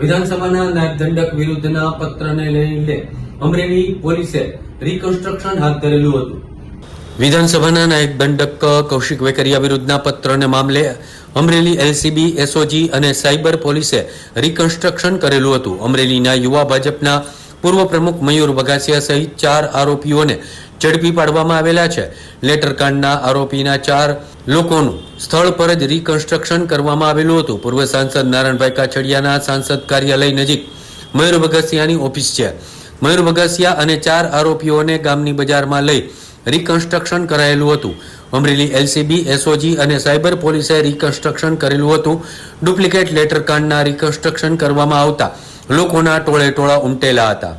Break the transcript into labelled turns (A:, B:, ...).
A: વિધાનસભાના નાયબ દંડક વિરુદ્ધના પત્રને લઈને અમરેલી પોલીસે રિકન્સ્ટ્રક્શન હાથ ધરેલું હતું. વિધાનસભાના નાયબ દંડક કૌશિક વેકરિયા વિરુદ્ધના પત્રને મામલે અમરેલી એલસીબી, એસઓજી અને સાયબર પોલીસે રિકન્સ્ટ્રક્શન કરેલું હતું. અમરેલીના યુવા ભાજપના પૂર્વ પ્રમુખ મયુર બગાસિયા સહિત ચાર આરોપીઓને ઝડપી પાડવામાં આવેલા છે. લેટરકાંડના આરોપીના ચાર લોકોનું સ્થળ પર જ રિકન્સ્ટ્રક્શન કરવામાં આવેલું હતું. પૂર્વ સાંસદ નારાયણભાઈ કાછડિયાના સાંસદ કાર્યાલય નજીક મયુર ભગસિયાની ઓફિસ છે. મયુર ભગસિયા અને ચાર આરોપીઓને ગામની બજારમાં લઈ રિકન્સ્ટ્રક્શન કરાયેલું હતું. અમરેલી એલસીબી, એસઓજી અને સાયબર પોલીસે રિકન્સ્ટ્રક્શન કરેલું હતું. ડુપ્લિકેટ લેટર કાંડના રિકન્સ્ટ્રક્શન કરવામાં આવતા લોકોના ટોળે ટોળા ઉમટેલા હતા.